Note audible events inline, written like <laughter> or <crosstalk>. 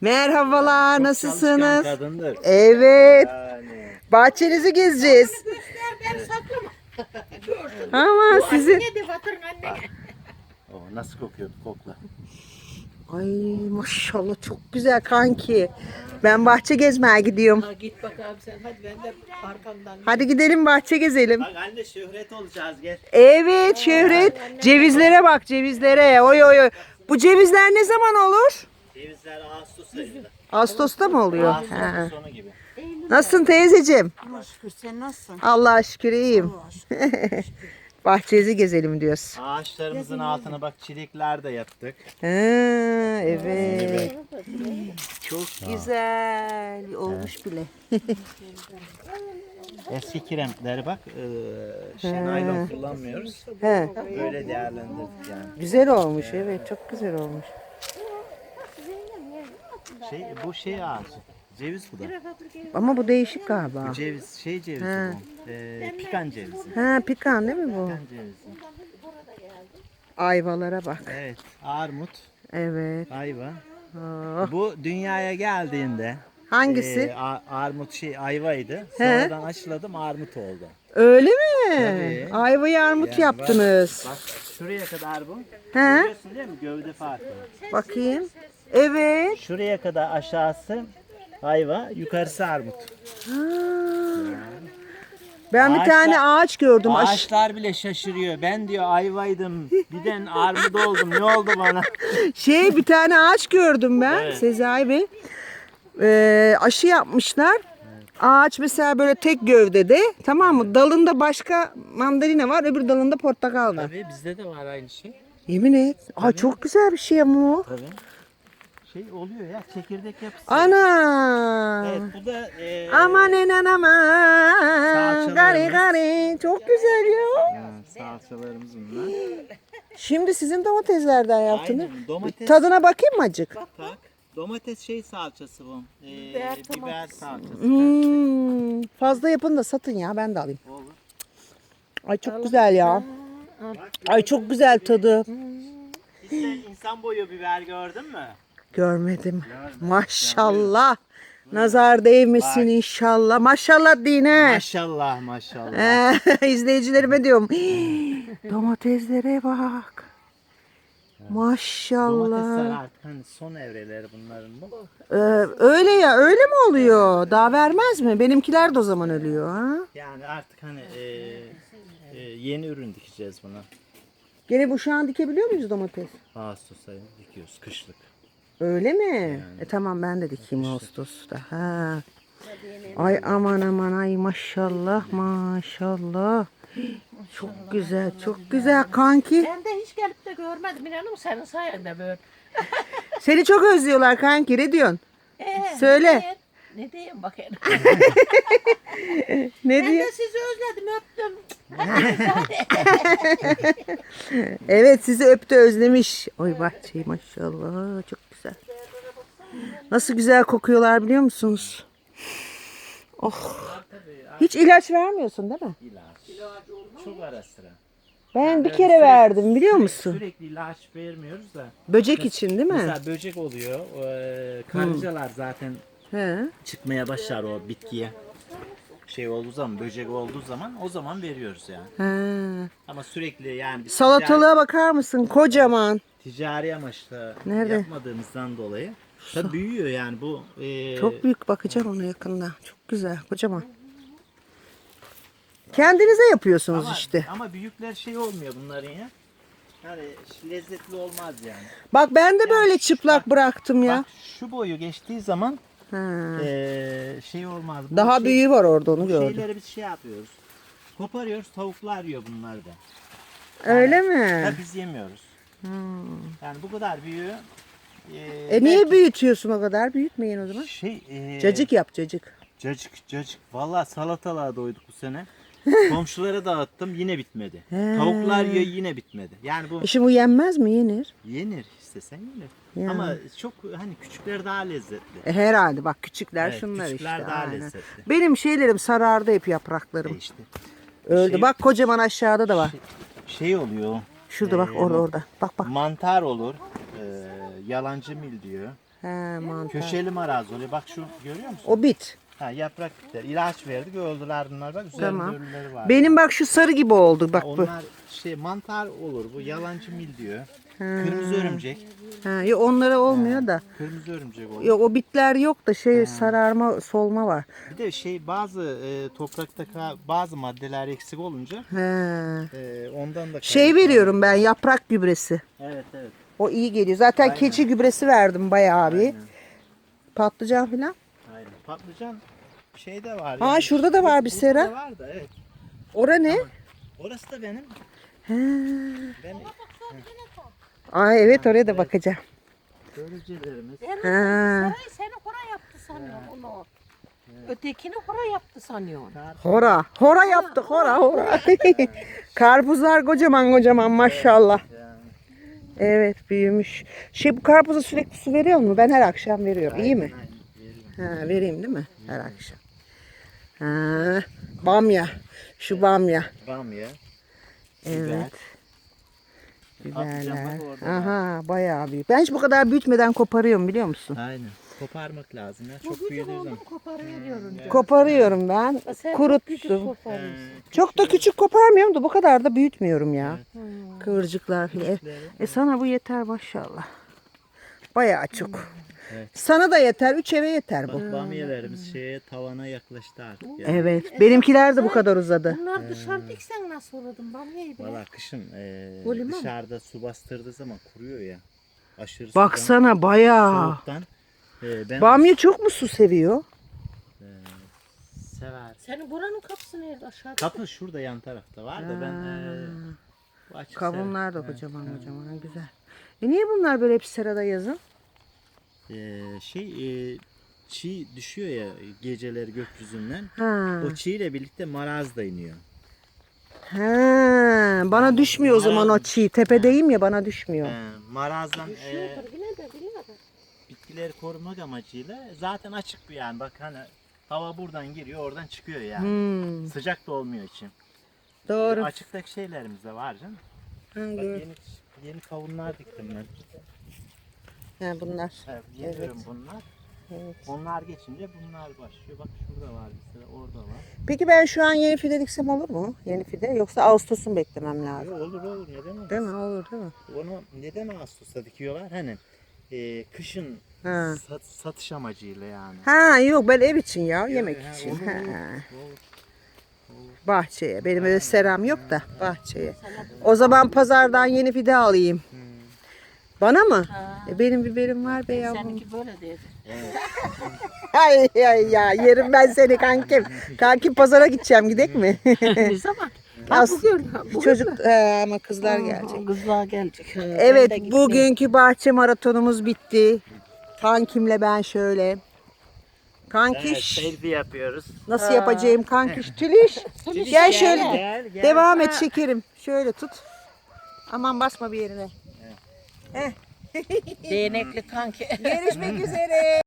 Merhabalar, nasılsınız? kadındır. Evet, Yani. bahçenizi gezeceğiz. Ben saklama. <laughs> Görsün. Ama sizi... Ne de batırın anne. O nasıl kokuyordu kokla. Ay maşallah çok güzel kanki. Ben bahçe gezmeye gidiyorum. Ha, git bak abi sen hadi ben de arkamdan. Hadi gidelim bahçe gezelim. Bak anne şöhret olacağız gel. Evet Şöhret. Cevizlere bak cevizlere. Oy oy oy. Bu cevizler ne zaman olur? Cevizler Ağustos ayında. Ağustos'ta mı oluyor? Ağustos'un Ha. sonu gibi. Nasılsın teyzeciğim? Allah şükür sen nasılsın? Allah'a şükür iyiyim. <laughs> Bahçenizi gezelim diyoruz. Ağaçlarımızın altına bak çilekler de yaptık. Ha, evet. Çok güzel olmuş bile. <laughs> Eski kiremitleri bak e, şey naylon kullanmıyoruz. He, Böyle değerlendirdik yani. güzel olmuş evet çok güzel olmuş. Şey bu şey ağacı. Ceviz bu da. Ama bu değişik galiba. Bu ceviz şey cevizi He. bu. E, pikan cevizi. Ha pikan değil mi bu? Pikan cevizi. Ayvalara bak. Evet. Armut, Evet. ayva. Oh. Bu dünyaya geldiğinde Hangisi? e, a- armut şey ayvaydı. He. Sonradan aşıladım armut oldu. Öyle mi? Tabii. Ayvayı armut Yani yaptınız. Bak şuraya kadar bu. He? Görüyorsun değil mi? Gövde farkı. Bakayım. Evet. Şuraya kadar aşağısı ayva, yukarısı armut. Ben bir Ağaçlar- tane ağaç gördüm. Aş- Ağaçlar bile şaşırıyor. Ben diyor ayvaydım. Birden armut oldum. Ne oldu bana? <laughs> Şey bir tane ağaç gördüm ben. Sezai Bey. Ee, aşı yapmışlar. Ağaç mesela böyle tek gövdede tamam mı? Dalında başka mandalina var öbür dalında portakal var. Tabii bizde de var aynı şey. Yemin et. Aa, çok güzel bir şey ama o. Tabii. Şey oluyor ya çekirdek yapısı. Ana. Evet bu da e, Aman enan aman. Salçalarımız. Gari gari. Çok güzel ya. ya, salçalarımız bunlar. Şimdi sizin domateslerden yaptınız. Aynen domates. Tadına bakayım mı acık? Bak. Domates şey salçası bu. Ee, Biber, salçası. Hmm, fazla yapın da satın ya ben de alayım. Olur. Ay çok güzel ya. Ay çok güzel tadı. Hiç sen insan boyu biber gördün mü? Görmedim. Maşallah. Nazar değmesin inşallah. Maşallah dine. Maşallah maşallah. Ee, <laughs> izleyicilerime diyorum. "Hii, Domateslere bak. Maşallah. Domatesler artık hani son evreleri bunların bu. Ee, öyle ya öyle mi oluyor? Daha vermez mi? Benimkiler de o zaman ölüyor. Ha? Yani artık hani e, e, yeni ürün dikeceğiz buna. Gene bu şu an dikebiliyor muyuz domates? Ağustos ayı dikiyoruz kışlık. Öyle mi? E tamam ben de dikeyim Ağustos'ta. Ha. Ay aman aman ay maşallah maşallah. Çok güzel çok güzel kanki. Ben de hiç gelip de görmedim. İnanın senin sayende böyle. Seni çok özlüyorlar kanki ne diyorsun? Ee, Söyle. Diyeyim? Ne diyeyim bakayım. <laughs> Ne ben diyor? de sizi özledim öptüm. <laughs> Evet sizi öptü özlemiş. Oy bahçeyi maşallah çok güzel. Nasıl güzel kokuyorlar biliyor musunuz? Oh. Hiç ilaç vermiyorsun değil mi? İlaç. Çok ara sıra. Ben bir kere sürekli- verdim biliyor musun? Sürekli ilaç vermiyoruz da. Böcek için değil mi? Mesela böcek oluyor. Ee, karıncalar zaten He. çıkmaya başlar o bitkiye. Şey olduğu zaman, böcek olduğu zaman o zaman veriyoruz yani. He. Ama sürekli yani biz Salatalığa bakar mısın? Kocaman. ticari, amaçla Nerede? yapmadığımızdan dolayı tabii büyüyor yani bu. ee, Çok büyük bakacağım ona yakında. Çok güzel, kocaman. Kendinize yapıyorsunuz ama, işte. Ama büyükler şey olmuyor bunların ya. Yani lezzetli olmaz yani. Bak ben de böyle çıplak bıraktım ya. Bak şu boyu geçtiği zaman Ha. ee, şey olmaz. Bu Daha şey- büyüğü var orada onu Bu gördüm. şeyleri biz şey yapıyoruz. Koparıyoruz, tavuklar yiyor bunları da. Öyle mi? Tabii biz yemiyoruz. Yani bu kadar büyüğü. E, E niye büyütüyorsun o kadar? Büyütmeyin o zaman. Şey, e, Cacık yap cacık. Cacık, cacık. Valla salatalığa doyduk bu sene. <laughs> Komşulara dağıttım yine bitmedi. He. Tavuklar yiyor yine bitmedi. Yani bu E şimdi bu yenmez mi? Yenir. yenir istesen yenir. Ya. Ama çok hani küçükler daha lezzetli. E herhalde bak küçükler Evet, şunlar küçükler işte. daha aynen. lezzetli. Benim şeylerim sarardı hep yapraklarım. E işte. Öldü. şey- bak kocaman aşağıda da var. Şey oluyor. Şurada bak e, orada orada. Bak bak. Mantar olur. E, yalancı mil diyor. He mantar. Köşeli maraz oluyor. Bak şu görüyor musun? O bit. Ha, yaprak bitler. İlaç verdik öldüler bunlar. Bak üzerinde Tamam. ölüleri var. Benim bak şu sarı gibi oldu bak bu. Onlar şey mantar olur. Bu yalancı mil diyor. Kırmızı örümcek. Ha, yok onlara olmuyor da. Kırmızı örümcek olur. Yok o bitler yok da şey sararma solma var. Bir de şey bazı e, toprakta ka- bazı maddeler eksik olunca He. e, ondan da Şey veriyorum ben yaprak gübresi. Evet evet. O iyi geliyor. Zaten keçi gübresi verdim bayağı bir. Patlıcan filan. Aynen. Patlıcan şey de var. Aa, şurada da var bir sera. var da evet. Ora ne? Orası da benim. He. Ben Aa evet oraya da bakacağım. görücülerimiz. Yani Ha. sarayı seni hora yaptı sanıyorum onu. Ötekini hora yaptı sanıyorum. Hora. Hora yaptık hora hora. <laughs> Karpuzlar kocaman kocaman maşallah. Yani. Evet büyümüş. Şey bu karpuza sürekli su veriyor mu? Ben her akşam veriyorum. İyi mi? Aynen. Ha, vereyim değil mi? Her akşam. Ha, bamya. Şu bamya. Bamya. Evet. Patlıcan Biberler. Aha bayağı büyük. Ben hiç bu kadar büyütmeden koparıyorum biliyor musun? Aynen. Koparmak lazım ya. Bu Çok büyüdüğü zaman. mu koparıyor görünce. Koparıyorum ben. Sen Kuruttum. Çok da küçük koparmıyorum da bu kadar da büyütmüyorum ya. Hmm. Kıvırcıklar filan. E, e sana bu yeter maşallah. Bayağı çok. Evet. Sana da yeter. Üç eve yeter bu. Bak bamyalarımız şeye tavana yaklaştı artık ya. Evet. Benimkiler de bu kadar uzadı. Bunlar dışarıda diksen nasıl olurdun bamyayı bile? Valla kışın e, dışarıda su bastırdığı zaman kuruyor ya. Aşırı sudan, Baksana bayağı. soğuktan. E, ben Bamya çok mu su seviyor? sever. Senin buranın kapısı nerede aşağıda? Kapı şurada yan tarafta var da ben e, bu açık Kavunlar da kocaman kocaman güzel. E niye bunlar böyle hep serada yazın? E, şey e, çiğ düşüyor ya geceleri gökyüzünden. Ha. O çiğ ile birlikte maraz da iniyor. Ha. Bana düşmüyor o zaman o çiğ. Tepedeyim ya bana düşmüyor. E, marazdan e, Düşüyordur de bitkileri korumak amacıyla zaten açık bir yani bak hani hava buradan giriyor oradan çıkıyor yani. Hmm. Sıcak da olmuyor için. Doğru. Açıktaki şeylerimiz de var canım. Ha, Bak yeni, yeni kavunlar diktim ben. Ha, bunlar. Evet, Evet. bunlar. Evet. Onlar geçince bunlar başlıyor. Bak şurada var bir sıra, orada var. Peki ben şu an yeni fide diksem olur mu? Yeni fide yoksa Ağustos'un beklemem lazım. Olur olur neden olmaz? Değil mi? Olur değil mi? Onu neden Ağustos'ta dikiyorlar? Hani e, kışın Ha. sat- satış amacıyla yani. Ha yok ben ev için ya yemek Ha, için. olur, Ha. olur, olur. Bahçeye. Benim öyle seram yok da bahçeye. O zaman pazardan yeni fide alayım. Hmm. Bana mı? Ha. E, benim biberim var be yavrum. Seninki böyle dedi. <laughs> Ay ay ya yerim ben seni kankim. Kankim pazara gideceğim gidek mi? <laughs> ne zaman? Ha, As- bugün. bugün Çocuk e, ama kızlar gelecek. Kızlar gelecek. Evet bugünkü bahçe maratonumuz bitti. Kankimle ben şöyle. Evet, Kankiş. selfie yapıyoruz. Nasıl yapacağım kankiş? Tülüş. <laughs> Gel şöyle. Gel, gel. Devam et şekerim. Şöyle tut. Aman basma bir yerine. Değnekli kanki. Görüşmek <laughs> üzere.